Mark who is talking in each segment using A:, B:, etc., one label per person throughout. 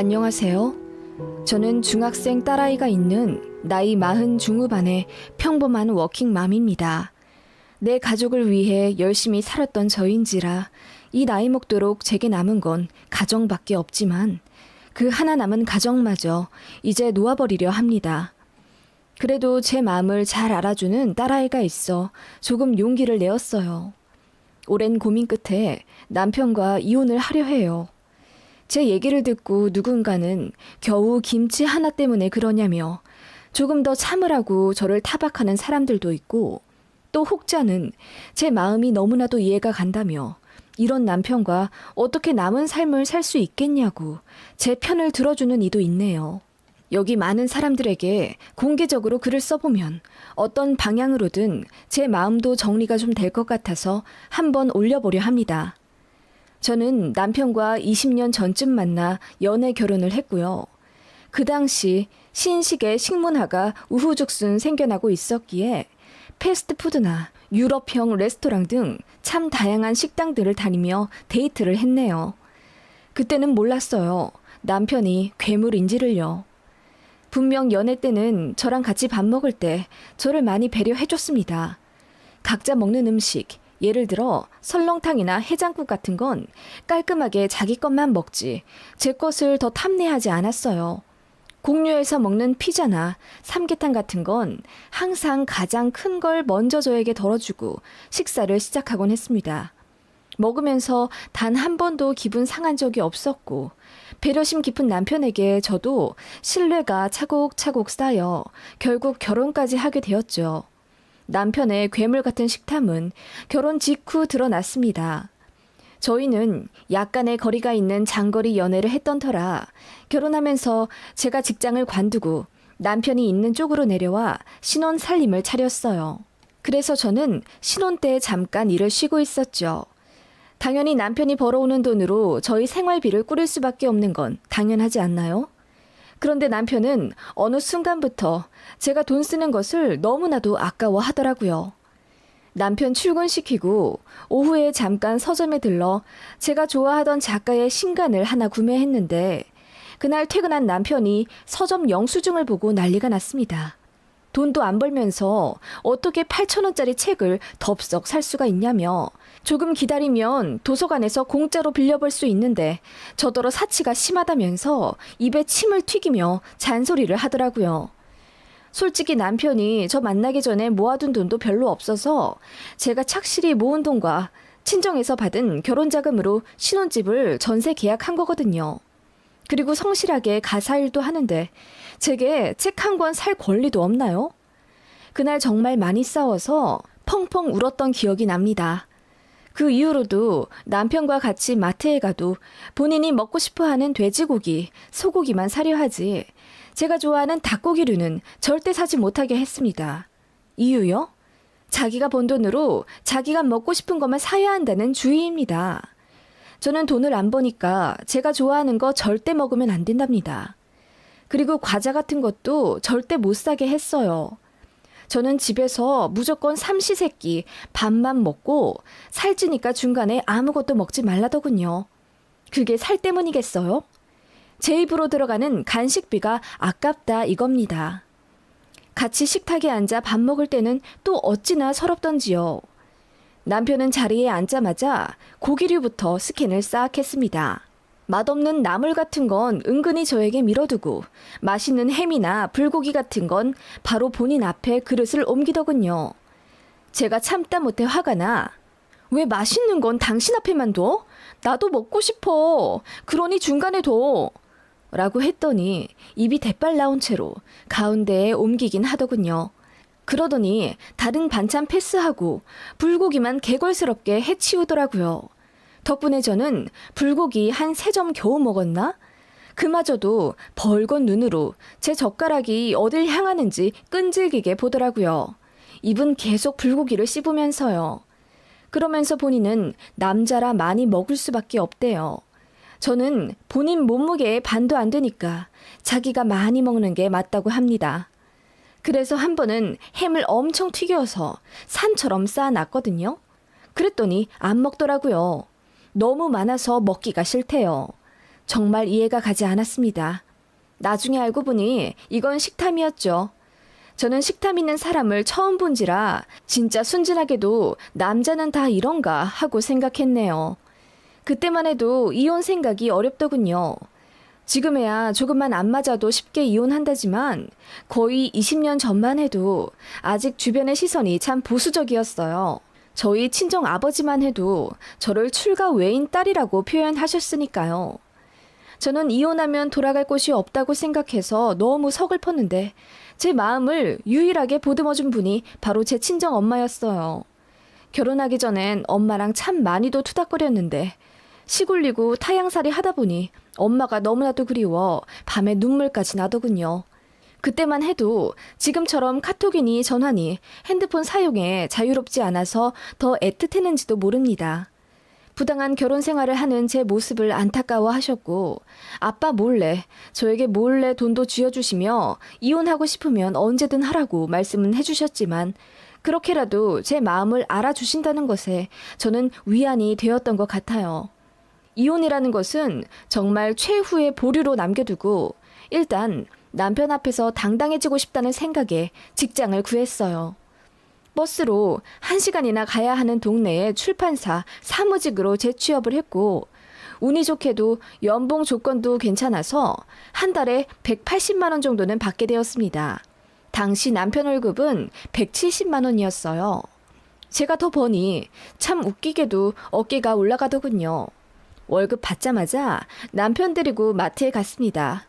A: 안녕하세요. 저는 중학생 딸아이가 있는 나이 마흔 중후반의 평범한 워킹맘입니다. 내 가족을 위해 열심히 살았던 저인지라 이 나이 먹도록 제게 남은 건 가정밖에 없지만 그 하나 남은 가정마저 이제 놓아버리려 합니다. 그래도 제 마음을 잘 알아주는 딸아이가 있어 조금 용기를 내었어요. 오랜 고민 끝에 남편과 이혼을 하려 해요. 제 얘기를 듣고 누군가는 겨우 김치 하나 때문에 그러냐며 조금 더 참으라고 저를 타박하는 사람들도 있고 또 혹자는 제 마음이 너무나도 이해가 간다며 이런 남편과 어떻게 남은 삶을 살 수 있겠냐고 제 편을 들어주는 이도 있네요. 여기 많은 사람들에게 공개적으로 글을 써보면 어떤 방향으로든 제 마음도 정리가 좀 될 것 같아서 한번 올려보려 합니다. 저는 남편과 20년 전쯤 만나 연애 결혼을 했고요. 그 당시 신식의 식문화가 우후죽순 생겨나고 있었기에 패스트푸드나 유럽형 레스토랑 등 참 다양한 식당들을 다니며 데이트를 했네요. 그때는 몰랐어요. 남편이 괴물인지를요. 분명 연애 때는 저랑 같이 밥 먹을 때 저를 많이 배려해줬습니다. 각자 먹는 음식, 예를 들어 설렁탕이나 해장국 같은 건 깔끔하게 자기 것만 먹지 제 것을 더 탐내하지 않았어요. 공유해서 먹는 피자나 삼계탕 같은 건 항상 가장 큰 걸 먼저 저에게 덜어주고 식사를 시작하곤 했습니다. 먹으면서 단 한 번도 기분 상한 적이 없었고 배려심 깊은 남편에게 저도 신뢰가 차곡차곡 쌓여 결국 결혼까지 하게 되었죠. 남편의 괴물 같은 식탐은 결혼 직후 드러났습니다. 저희는 약간의 거리가 있는 장거리 연애를 했던 터라 결혼하면서 제가 직장을 관두고 남편이 있는 쪽으로 내려와 신혼 살림을 차렸어요. 그래서 저는 신혼 때 잠깐 일을 쉬고 있었죠. 당연히 남편이 벌어오는 돈으로 저희 생활비를 꾸릴 수밖에 없는 건 당연하지 않나요? 그런데 남편은 어느 순간부터 제가 돈 쓰는 것을 너무나도 아까워 하더라고요. 남편 출근시키고 오후에 잠깐 서점에 들러 제가 좋아하던 작가의 신간을 하나 구매했는데 그날 퇴근한 남편이 서점 영수증을 보고 난리가 났습니다. 돈도 안 벌면서 어떻게 8천원짜리 책을 덥석 살 수가 있냐며 조금 기다리면 도서관에서 공짜로 빌려볼 수 있는데 저더러 사치가 심하다면서 입에 침을 튀기며 잔소리를 하더라고요. 솔직히 남편이 저 만나기 전에 모아둔 돈도 별로 없어서 제가 착실히 모은 돈과 친정에서 받은 결혼 자금으로 신혼집을 전세 계약한 거거든요. 그리고 성실하게 가사 일도 하는데 제게 책 한 권 살 권리도 없나요? 그날 정말 많이 싸워서 펑펑 울었던 기억이 납니다. 그 이후로도 남편과 같이 마트에 가도 본인이 먹고 싶어 하는 돼지고기, 소고기만 사려 하지 제가 좋아하는 닭고기류는 절대 사지 못하게 했습니다. 이유요? 자기가 번 돈으로 자기가 먹고 싶은 것만 사야 한다는 주의입니다. 저는 돈을 안 버니까 제가 좋아하는 거 절대 먹으면 안 된답니다. 그리고 과자 같은 것도 절대 못 사게 했어요. 저는 집에서 무조건 삼시세끼 밥만 먹고 살찌니까 중간에 아무것도 먹지 말라더군요. 그게 살 때문이겠어요? 제 입으로 들어가는 간식비가 아깝다 이겁니다. 같이 식탁에 앉아 밥 먹을 때는 또 어찌나 서럽던지요. 남편은 자리에 앉자마자 고기류부터 스캔을 싹 했습니다. 맛없는 나물 같은 건 은근히 저에게 밀어두고 맛있는 햄이나 불고기 같은 건 바로 본인 앞에 그릇을 옮기더군요. 제가 참다 못해 화가 나. 왜 맛있는 건 당신 앞에만 둬? 나도 먹고 싶어. 그러니 중간에 둬. 라고 했더니 입이 대빨 나온 채로 가운데에 옮기긴 하더군요. 그러더니 다른 반찬 패스하고 불고기만 개걸스럽게 해치우더라고요. 덕분에 저는 불고기 한 세 점 겨우 먹었나? 그마저도 벌건 눈으로 제 젓가락이 어딜 향하는지 끈질기게 보더라고요. 입은 계속 불고기를 씹으면서요. 그러면서 본인은 남자라 많이 먹을 수밖에 없대요. 저는 본인 몸무게의 반도 안 되니까 자기가 많이 먹는 게 맞다고 합니다. 그래서 한 번은 햄을 엄청 튀겨서 산처럼 쌓아놨거든요. 그랬더니 안 먹더라고요. 너무 많아서 먹기가 싫대요. 정말 이해가 가지 않았습니다. 나중에 알고 보니 이건 식탐이었죠. 저는 식탐 있는 사람을 처음 본지라 진짜 순진하게도 남자는 다 이런가 하고 생각했네요. 그때만 해도 이혼 생각이 어렵더군요. 지금에야 조금만 안 맞아도 쉽게 이혼한다지만 거의 20년 전만 해도 아직 주변의 시선이 참 보수적이었어요. 저희 친정 아버지만 해도 저를 출가 외인 딸이라고 표현하셨으니까요. 저는 이혼하면 돌아갈 곳이 없다고 생각해서 너무 서글펐는데 제 마음을 유일하게 보듬어준 분이 바로 제 친정 엄마였어요. 결혼하기 전엔 엄마랑 참 많이도 투닥거렸는데 시골리고 타양살이 하다 보니 엄마가 너무나도 그리워 밤에 눈물까지 나더군요. 그때만 해도 지금처럼 카톡이니 전화니 핸드폰 사용에 자유롭지 않아서 더 애틋했는지도 모릅니다. 부당한 결혼 생활을 하는 제 모습을 안타까워 하셨고, 아빠 몰래, 저에게 몰래 돈도 쥐어주시며, 이혼하고 싶으면 언제든 하라고 말씀은 해주셨지만, 그렇게라도 제 마음을 알아주신다는 것에 저는 위안이 되었던 것 같아요. 이혼이라는 것은 정말 최후의 보류로 남겨두고, 일단 남편 앞에서 당당해지고 싶다는 생각에 직장을 구했어요. 버스로 한시간이나 가야 하는 동네의 출판사 사무직으로 재취업을 했고, 운이 좋게도 연봉 조건도 괜찮아서 한 달에 180만 원 정도는 받게 되었습니다. 당시 남편 월급은 170만 원이었어요. 제가 더 버니 참 웃기게도 어깨가 올라가더군요. 월급 받자마자 남편 데리고 마트에 갔습니다.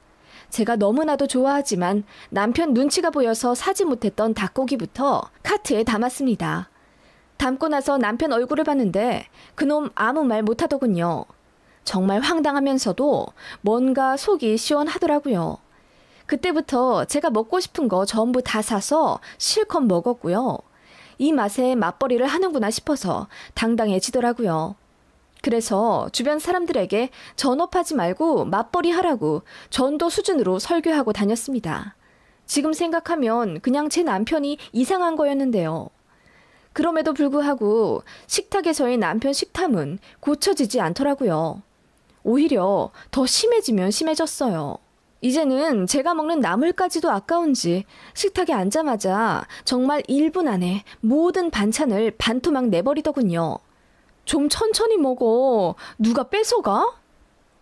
A: 제가 너무나도 좋아하지만 남편 눈치가 보여서 사지 못했던 닭고기부터 카트에 담았습니다. 담고 나서 남편 얼굴을 봤는데 그놈 아무 말 못하더군요. 정말 황당하면서도 뭔가 속이 시원하더라고요. 그때부터 제가 먹고 싶은 거 전부 다 사서 실컷 먹었고요. 이 맛에 맞벌이를 하는구나 싶어서 당당해지더라고요. 그래서 주변 사람들에게 전업하지 말고 맞벌이 하라고 전도 수준으로 설교하고 다녔습니다. 지금 생각하면 그냥 제 남편이 이상한 거였는데요. 그럼에도 불구하고 식탁에서의 남편 식탐은 고쳐지지 않더라고요. 오히려 더 심해지면 심해졌어요. 이제는 제가 먹는 나물까지도 아까운지 식탁에 앉자마자 정말 1분 안에 모든 반찬을 반토막 내버리더군요. 좀 천천히 먹어. 누가 뺏어가?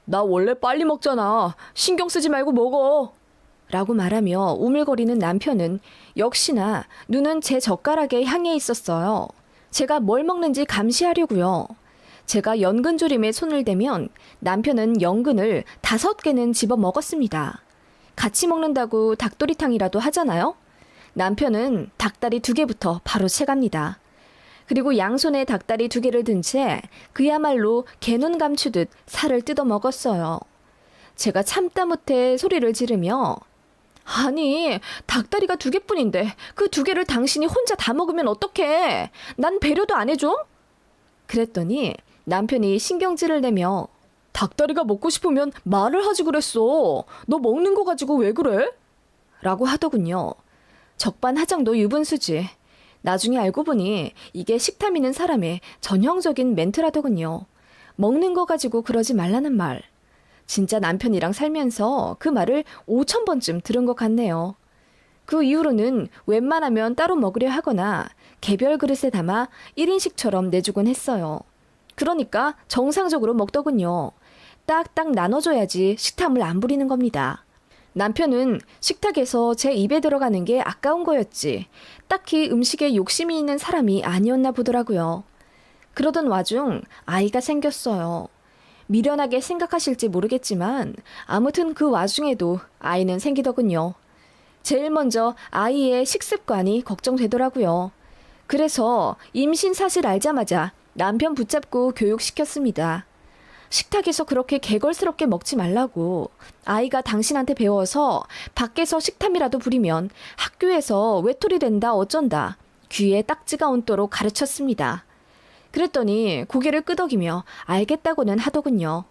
A: 나 원래 빨리 먹잖아. 신경 쓰지 말고 먹어. 라고 말하며 우물거리는 남편은 역시나 눈은 제 젓가락에 향해 있었어요. 제가 뭘 먹는지 감시하려고요. 제가 연근조림에 손을 대면 남편은 연근을 다섯 개는 집어 먹었습니다. 같이 먹는다고 닭도리탕이라도 하잖아요? 남편은 닭다리 두 개부터 바로 채갑니다. 그리고 양손에 닭다리 두 개를 든 채 그야말로 개눈 감추듯 살을 뜯어 먹었어요. 제가 참다 못해 소리를 지르며 아니 닭다리가 두 개뿐인데 그 두 개를 당신이 혼자 다 먹으면 어떡해? 난 배려도 안 해줘? 그랬더니 남편이 신경질을 내며 닭다리가 먹고 싶으면 말을 하지 그랬어. 너 먹는 거 가지고 왜 그래? 라고 하더군요. 적반하장도 유분수지. 나중에 알고 보니 이게 식탐 있는 사람의 전형적인 멘트라더군요. 먹는 거 가지고 그러지 말라는 말. 진짜 남편이랑 살면서 그 말을 5천 번쯤 들은 것 같네요. 그 이후로는 웬만하면 따로 먹으려 하거나 개별 그릇에 담아 1인식처럼 내주곤 했어요. 그러니까 정상적으로 먹더군요. 딱딱 나눠줘야지 식탐을 안 부리는 겁니다. 남편은 식탁에서 제 입에 들어가는 게 아까운 거였지. 딱히 음식에 욕심이 있는 사람이 아니었나 보더라고요. 그러던 와중 아이가 생겼어요. 미련하게 생각하실지 모르겠지만 아무튼 그 와중에도 아이는 생기더군요. 제일 먼저 아이의 식습관이 걱정되더라고요. 그래서 임신 사실 알자마자 남편 붙잡고 교육시켰습니다. 식탁에서 그렇게 개걸스럽게 먹지 말라고. 아이가 당신한테 배워서 밖에서 식탐이라도 부리면 학교에서 외톨이 된다 어쩐다. 귀에 딱지가 온도록 가르쳤습니다. 그랬더니 고개를 끄덕이며 알겠다고는 하더군요.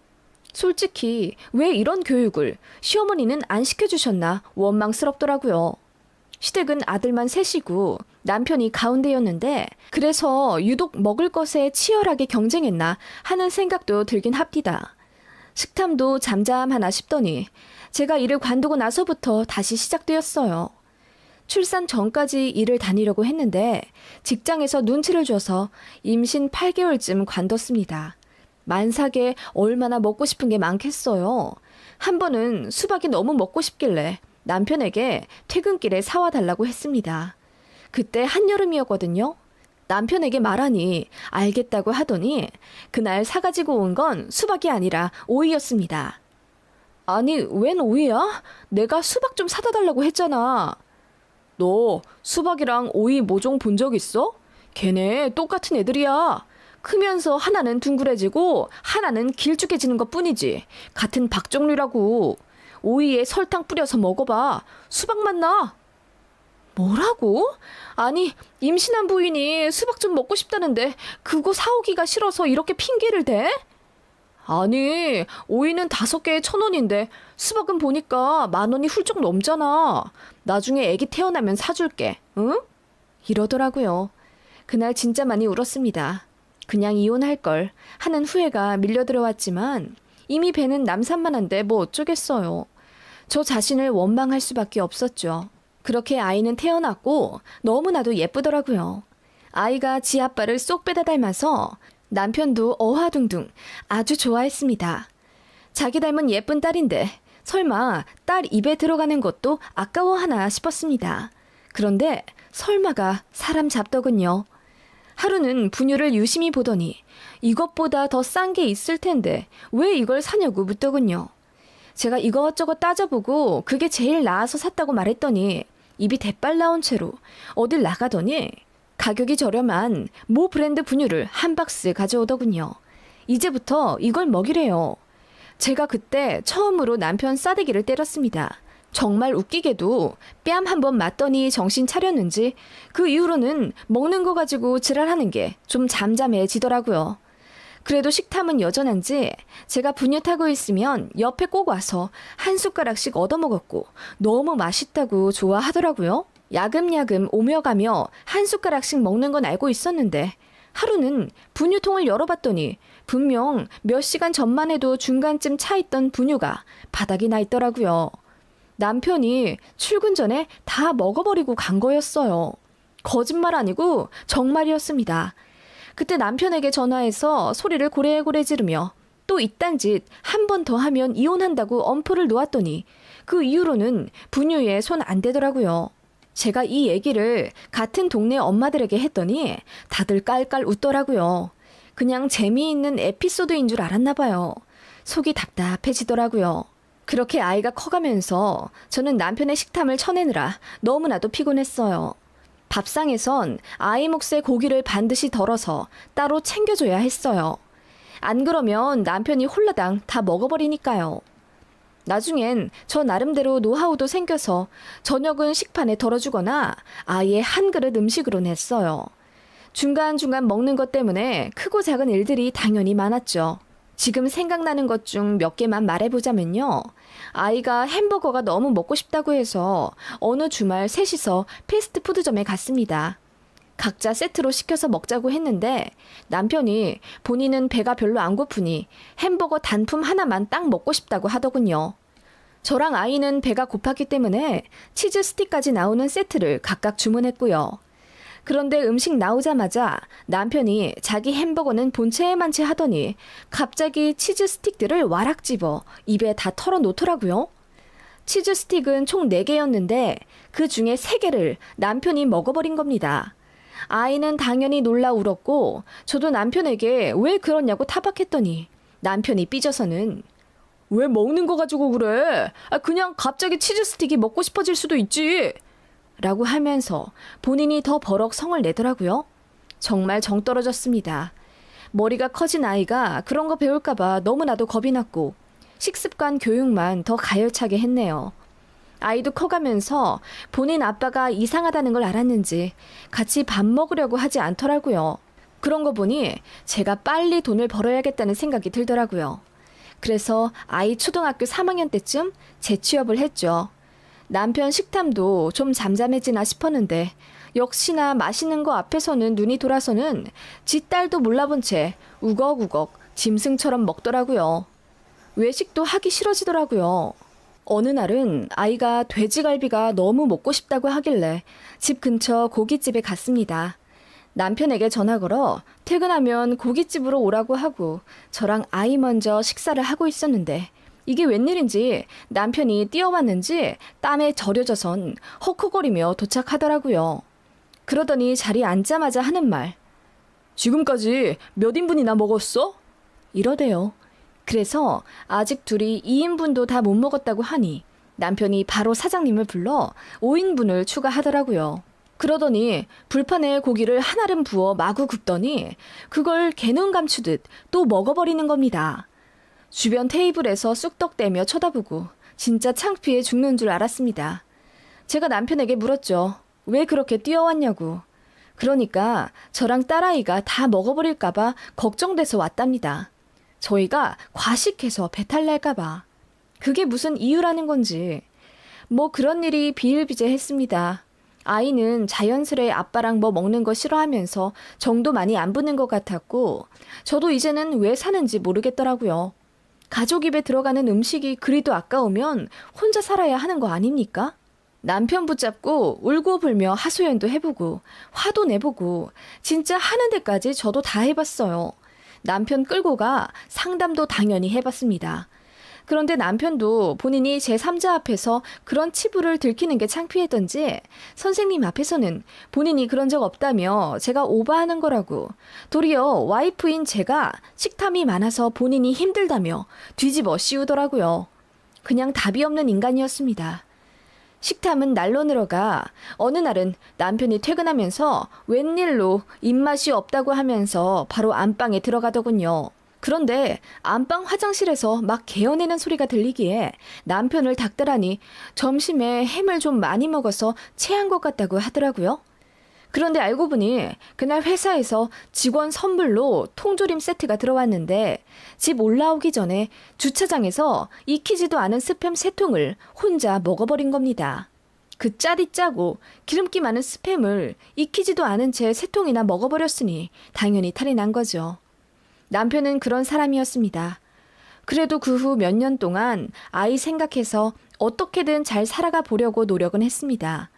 A: 솔직히 왜 이런 교육을 시어머니는 안 시켜주셨나 원망스럽더라고요. 시댁은 아들만 셋이고 남편이 가운데였는데 그래서 유독 먹을 것에 치열하게 경쟁했나 하는 생각도 들긴 합디다. 식탐도 잠잠하나 싶더니 제가 일을 관두고 나서부터 다시 시작되었어요. 출산 전까지 일을 다니려고 했는데 직장에서 눈치를 줘서 임신 8개월쯤 관뒀습니다. 만삭에 얼마나 먹고 싶은 게 많겠어요. 한 번은 수박이 너무 먹고 싶길래 남편에게 퇴근길에 사와 달라고 했습니다. 그때 한여름이었거든요. 남편에게 말하니 알겠다고 하더니 그날 사가지고 온 건 수박이 아니라 오이였습니다. 아니, 웬 오이야? 내가 수박 좀 사다 달라고 했잖아. 너 수박이랑 오이 모종 본 적 있어? 걔네 똑같은 애들이야. 크면서 하나는 둥그레지고 하나는 길쭉해지는 것 뿐이지. 같은 박종류라고. 오이에 설탕 뿌려서 먹어봐. 수박 맛 나. 뭐라고? 아니, 임신한 부인이 수박 좀 먹고 싶다는데 그거 사오기가 싫어서 이렇게 핑계를 대? 아니, 오이는 다섯 개에 천 원인데 수박은 보니까 만 원이 훌쩍 넘잖아. 나중에 애기 태어나면 사줄게. 응? 이러더라고요. 그날 진짜 많이 울었습니다. 그냥 이혼할 걸 하는 후회가 밀려 들어왔지만 이미 배는 남산만한데 뭐 어쩌겠어요. 저 자신을 원망할 수밖에 없었죠. 그렇게 아이는 태어났고 너무나도 예쁘더라고요. 아이가 지 아빠를 쏙 빼다 닮아서 남편도 어화둥둥 아주 좋아했습니다. 자기 닮은 예쁜 딸인데 설마 딸 입에 들어가는 것도 아까워하나 싶었습니다. 그런데 설마가 사람 잡더군요. 하루는 분유를 유심히 보더니 이것보다 더 싼 게 있을 텐데 왜 이걸 사냐고 묻더군요. 제가 이것저것 따져보고 그게 제일 나아서 샀다고 말했더니 입이 대빨 나온 채로 어딜 나가더니 가격이 저렴한 모 브랜드 분유를 한 박스 가져오더군요. 이제부터 이걸 먹이래요. 제가 그때 처음으로 남편 싸대기를 때렸습니다. 정말 웃기게도 뺨 한 번 맞더니 정신 차렸는지 그 이후로는 먹는 거 가지고 지랄하는 게 좀 잠잠해지더라고요. 그래도 식탐은 여전한지 제가 분유 타고 있으면 옆에 꼭 와서 한 숟가락씩 얻어먹었고 너무 맛있다고 좋아하더라고요. 야금야금 오며 가며 한 숟가락씩 먹는 건 알고 있었는데 하루는 분유통을 열어봤더니 분명 몇 시간 전만 해도 중간쯤 차 있던 분유가 바닥이 나 있더라고요. 남편이 출근 전에 다 먹어버리고 간 거였어요. 거짓말 아니고 정말이었습니다. 그때 남편에게 전화해서 소리를 고래고래 지르며 또 이딴 짓 한 번 더 하면 이혼한다고 엄포를 놓았더니 그 이후로는 분유에 손 안 대더라고요. 제가 이 얘기를 같은 동네 엄마들에게 했더니 다들 깔깔 웃더라고요. 그냥 재미있는 에피소드인 줄 알았나 봐요. 속이 답답해지더라고요. 그렇게 아이가 커가면서 저는 남편의 식탐을 쳐내느라 너무나도 피곤했어요. 밥상에선 아이 몫의 고기를 반드시 덜어서 따로 챙겨줘야 했어요. 안 그러면 남편이 홀라당 다 먹어버리니까요. 나중엔 저 나름대로 노하우도 생겨서 저녁은 식판에 덜어주거나 아예 한 그릇 음식으로 냈어요. 중간중간 먹는 것 때문에 크고 작은 일들이 당연히 많았죠. 지금 생각나는 것 중 몇 개만 말해보자면요. 아이가 햄버거가 너무 먹고 싶다고 해서 어느 주말 셋이서 패스트푸드점에 갔습니다. 각자 세트로 시켜서 먹자고 했는데 남편이 본인은 배가 별로 안 고프니 햄버거 단품 하나만 딱 먹고 싶다고 하더군요. 저랑 아이는 배가 고팠기 때문에 치즈 스틱까지 나오는 세트를 각각 주문했고요. 그런데 음식 나오자마자 남편이 자기 햄버거는 본체에만 채 하더니 갑자기 치즈 스틱들을 와락 집어 입에 다 털어 놓더라고요. 치즈 스틱은 총 4개였는데 그 중에 3개를 남편이 먹어버린 겁니다. 아이는 당연히 놀라 울었고 저도 남편에게 왜 그러냐고 타박했더니 남편이 삐져서는 왜 먹는 거 가지고 그래? 아, 그냥 갑자기 치즈 스틱이 먹고 싶어질 수도 있지. 라고 하면서 본인이 더 버럭 성을 내더라고요. 정말 정 떨어졌습니다. 머리가 커진 아이가 그런 거 배울까봐 너무나도 겁이 났고 식습관 교육만 더 가열차게 했네요. 아이도 커가면서 본인 아빠가 이상하다는 걸 알았는지 같이 밥 먹으려고 하지 않더라고요. 그런 거 보니 제가 빨리 돈을 벌어야겠다는 생각이 들더라고요. 그래서 아이 초등학교 3학년 때쯤 재취업을 했죠. 남편 식탐도 좀 잠잠해지나 싶었는데 역시나 맛있는 거 앞에서는 눈이 돌아서는 지 딸도 몰라본 채 우걱우걱 짐승처럼 먹더라고요. 외식도 하기 싫어지더라고요. 어느 날은 아이가 돼지갈비가 너무 먹고 싶다고 하길래 집 근처 고깃집에 갔습니다. 남편에게 전화 걸어 퇴근하면 고깃집으로 오라고 하고 저랑 아이 먼저 식사를 하고 있었는데 이게 웬일인지 남편이 뛰어왔는지 땀에 절여져선 헉헉거리며 도착하더라고요. 그러더니 자리에 앉자마자 하는 말. 지금까지 몇 인분이나 먹었어? 이러대요. 그래서 아직 둘이 2인분도 다 못 먹었다고 하니 남편이 바로 사장님을 불러 5인분을 추가하더라고요. 그러더니 불판에 고기를 한알음 부어 마구 굽더니 그걸 개눈 감추듯 또 먹어버리는 겁니다. 주변 테이블에서 쑥덕대며 쳐다보고 진짜 창피해 죽는 줄 알았습니다. 제가 남편에게 물었죠. 왜 그렇게 뛰어왔냐고. 그러니까 저랑 딸아이가 다 먹어버릴까봐 걱정돼서 왔답니다. 저희가 과식해서 배탈 날까봐. 그게 무슨 이유라는 건지. 뭐 그런 일이 비일비재했습니다. 아이는 자연스레 아빠랑 뭐 먹는 거 싫어하면서 정도 많이 안 붙는 것 같았고, 저도 이제는 왜 사는지 모르겠더라고요. 가족 입에 들어가는 음식이 그리도 아까우면 혼자 살아야 하는 거 아닙니까? 남편 붙잡고 울고 불며 하소연도 해보고 화도 내보고 진짜 하는 데까지 저도 다 해봤어요. 남편 끌고 가 상담도 당연히 해봤습니다. 그런데 남편도 본인이 제3자 앞에서 그런 치부를 들키는 게 창피했던지 선생님 앞에서는 본인이 그런 적 없다며 제가 오바하는 거라고 도리어 와이프인 제가 식탐이 많아서 본인이 힘들다며 뒤집어 씌우더라고요. 그냥 답이 없는 인간이었습니다. 식탐은 날로 늘어가 어느 날은 남편이 퇴근하면서 웬일로 입맛이 없다고 하면서 바로 안방에 들어가더군요. 그런데 안방 화장실에서 막 개어내는 소리가 들리기에 남편을 닥달하니 점심에 햄을 좀 많이 먹어서 체한 것 같다고 하더라고요. 그런데 알고 보니 그날 회사에서 직원 선물로 통조림 세트가 들어왔는데 집 올라오기 전에 주차장에서 익히지도 않은 스팸 세 통을 혼자 먹어버린 겁니다. 그 짜디 짜고 기름기 많은 스팸을 익히지도 않은 채 세 통이나 먹어버렸으니 당연히 탈이 난 거죠. 남편은 그런 사람이었습니다. 그래도 그 후 몇 년 동안 아이 생각해서 어떻게든 잘 살아가 보려고 노력은 했습니다.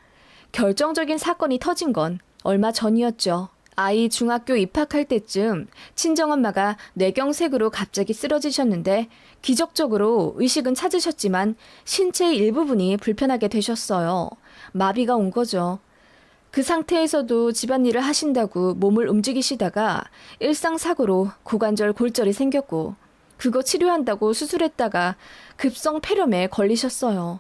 A: 결정적인 사건이 터진 건 얼마 전이었죠. 아이 중학교 입학할 때쯤 친정엄마가 뇌경색으로 갑자기 쓰러지셨는데 기적적으로 의식은 찾으셨지만 신체의 일부분이 불편하게 되셨어요. 마비가 온 거죠. 그 상태에서도 집안일을 하신다고 몸을 움직이시다가 일상사고로 고관절 골절이 생겼고 그거 치료한다고 수술했다가 급성 폐렴에 걸리셨어요.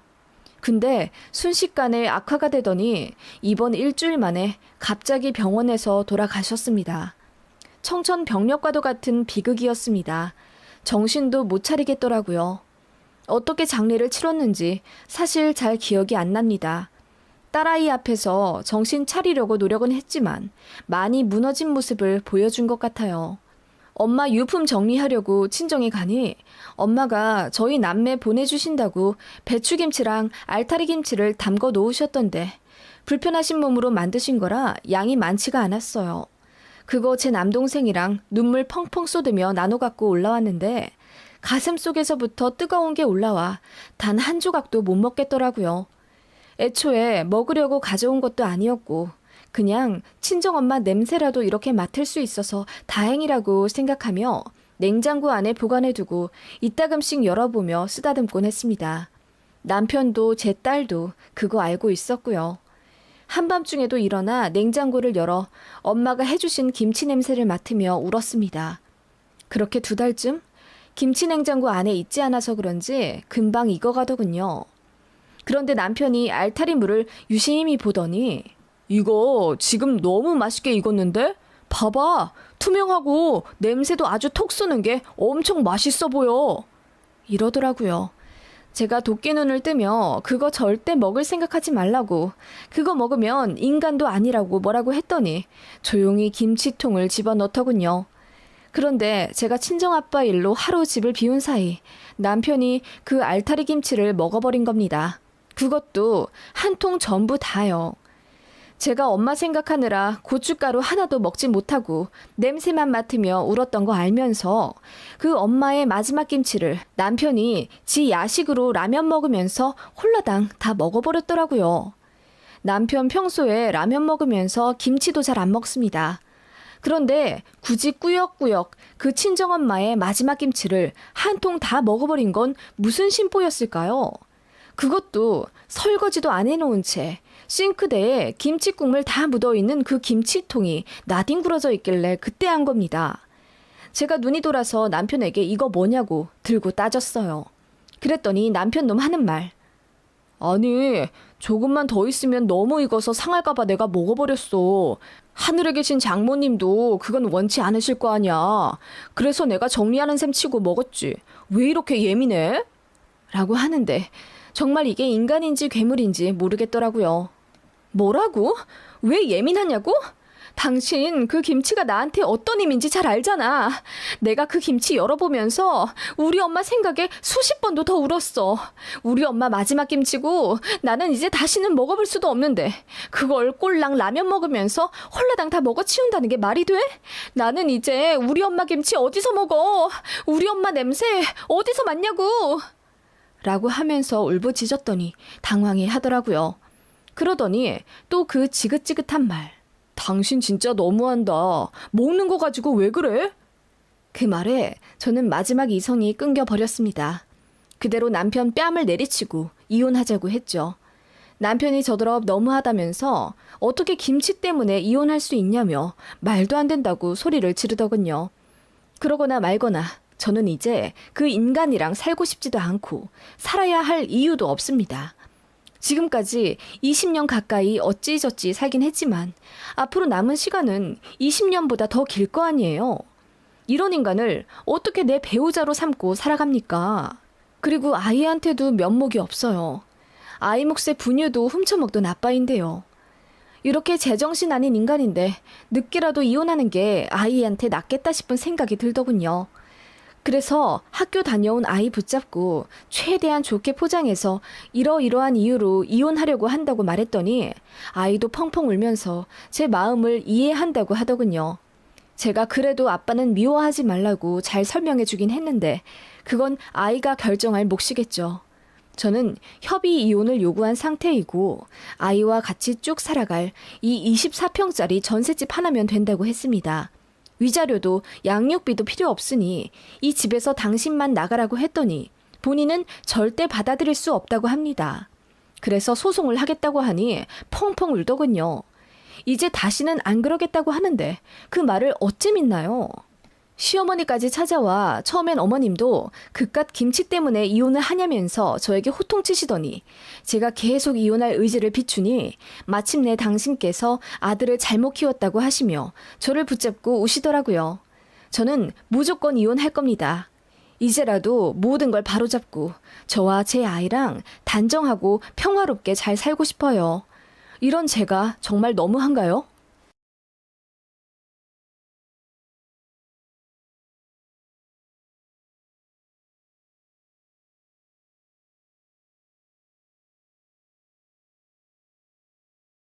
A: 근데 순식간에 악화가 되더니 이번 일주일 만에 갑자기 병원에서 돌아가셨습니다. 청천벽력과도 같은 비극이었습니다. 정신도 못 차리겠더라고요. 어떻게 장례를 치렀는지 사실 잘 기억이 안 납니다. 딸아이 앞에서 정신 차리려고 노력은 했지만 많이 무너진 모습을 보여준 것 같아요. 엄마 유품 정리하려고 친정에 가니 엄마가 저희 남매 보내주신다고 배추김치랑 알타리 김치를 담궈 놓으셨던데 불편하신 몸으로 만드신 거라 양이 많지가 않았어요. 그거 제 남동생이랑 눈물 펑펑 쏟으며 나눠 갖고 올라왔는데 가슴 속에서부터 뜨거운 게 올라와 단 한 조각도 못 먹겠더라고요. 애초에 먹으려고 가져온 것도 아니었고 그냥 친정엄마 냄새라도 이렇게 맡을 수 있어서 다행이라고 생각하며 냉장고 안에 보관해두고 이따금씩 열어보며 쓰다듬곤 했습니다. 남편도 제 딸도 그거 알고 있었고요. 한밤중에도 일어나 냉장고를 열어 엄마가 해주신 김치 냄새를 맡으며 울었습니다. 그렇게 두 달쯤 김치 냉장고 안에 있지 않아서 그런지 금방 익어가더군요. 그런데 남편이 알타리 물을 유심히 보더니 이거 지금 너무 맛있게 익었는데? 봐봐. 투명하고 냄새도 아주 톡 쏘는 게 엄청 맛있어 보여. 이러더라고요. 제가 도끼 눈을 뜨며 그거 절대 먹을 생각하지 말라고. 그거 먹으면 인간도 아니라고 뭐라고 했더니 조용히 김치통을 집어 넣더군요. 그런데 제가 친정아빠 일로 하루 집을 비운 사이 남편이 그 알타리 김치를 먹어버린 겁니다. 그것도 한 통 전부 다요. 제가 엄마 생각하느라 고춧가루 하나도 먹지 못하고 냄새만 맡으며 울었던 거 알면서 그 엄마의 마지막 김치를 남편이 지 야식으로 라면 먹으면서 홀라당 다 먹어버렸더라고요. 남편 평소에 라면 먹으면서 김치도 잘 안 먹습니다. 그런데 굳이 꾸역꾸역 그 친정엄마의 마지막 김치를 한 통 다 먹어버린 건 무슨 심보였을까요? 그것도 설거지도 안 해놓은 채 싱크대에 김치 국물 다 묻어있는 그 김치통이 나뒹굴어져 있길래 그때 한 겁니다. 제가 눈이 돌아서 남편에게 이거 뭐냐고 들고 따졌어요. 그랬더니 남편 놈 하는 말. 아니, 조금만 더 있으면 너무 익어서 상할까봐 내가 먹어버렸어. 하늘에 계신 장모님도 그건 원치 않으실 거 아니야. 그래서 내가 정리하는 셈 치고 먹었지. 왜 이렇게 예민해? 라고 하는데, 정말 이게 인간인지 괴물인지 모르겠더라고요. 뭐라고? 왜 예민하냐고? 당신 그 김치가 나한테 어떤 의미인지 잘 알잖아. 내가 그 김치 열어보면서 우리 엄마 생각에 수십 번도 더 울었어. 우리 엄마 마지막 김치고 나는 이제 다시는 먹어볼 수도 없는데 그걸 꼴랑 라면 먹으면서 홀라당 다 먹어 치운다는 게 말이 돼? 나는 이제 우리 엄마 김치 어디서 먹어? 우리 엄마 냄새 어디서 맡냐고? 라고 하면서 울부짖었더니 당황해 하더라고요. 그러더니 또 그 지긋지긋한 말. 당신 진짜 너무한다. 먹는 거 가지고 왜 그래? 그 말에 저는 마지막 이성이 끊겨 버렸습니다. 그대로 남편 뺨을 내리치고 이혼하자고 했죠. 남편이 저더러 너무하다면서 어떻게 김치 때문에 이혼할 수 있냐며 말도 안 된다고 소리를 지르더군요. 그러거나 말거나 저는 이제 그 인간이랑 살고 싶지도 않고 살아야 할 이유도 없습니다. 지금까지 20년 가까이 어찌저찌 살긴 했지만 앞으로 남은 시간은 20년보다 더 길 거 아니에요. 이런 인간을 어떻게 내 배우자로 삼고 살아갑니까? 그리고 아이한테도 면목이 없어요. 아이 몫의 분유도 훔쳐먹던 아빠인데요. 이렇게 제정신 아닌 인간인데 늦게라도 이혼하는 게 아이한테 낫겠다 싶은 생각이 들더군요. 그래서 학교 다녀온 아이 붙잡고 최대한 좋게 포장해서 이러이러한 이유로 이혼하려고 한다고 말했더니 아이도 펑펑 울면서 제 마음을 이해한다고 하더군요. 제가 그래도 아빠는 미워하지 말라고 잘 설명해 주긴 했는데 그건 아이가 결정할 몫이겠죠. 저는 협의 이혼을 요구한 상태이고 아이와 같이 쭉 살아갈 이 24평짜리 전셋집 하나면 된다고 했습니다. 위자료도 양육비도 필요 없으니 이 집에서 당신만 나가라고 했더니 본인은 절대 받아들일 수 없다고 합니다. 그래서 소송을 하겠다고 하니 펑펑 울더군요. 이제 다시는 안 그러겠다고 하는데 그 말을 어찌 믿나요? 시어머니까지 찾아와 처음엔 어머님도 그깟 김치 때문에 이혼을 하냐면서 저에게 호통치시더니 제가 계속 이혼할 의지를 비추니 마침내 당신께서 아들을 잘못 키웠다고 하시며 저를 붙잡고 우시더라고요. 저는 무조건 이혼할 겁니다. 이제라도 모든 걸 바로잡고 저와 제 아이랑 단정하고 평화롭게 잘 살고 싶어요. 이런 제가 정말 너무한가요?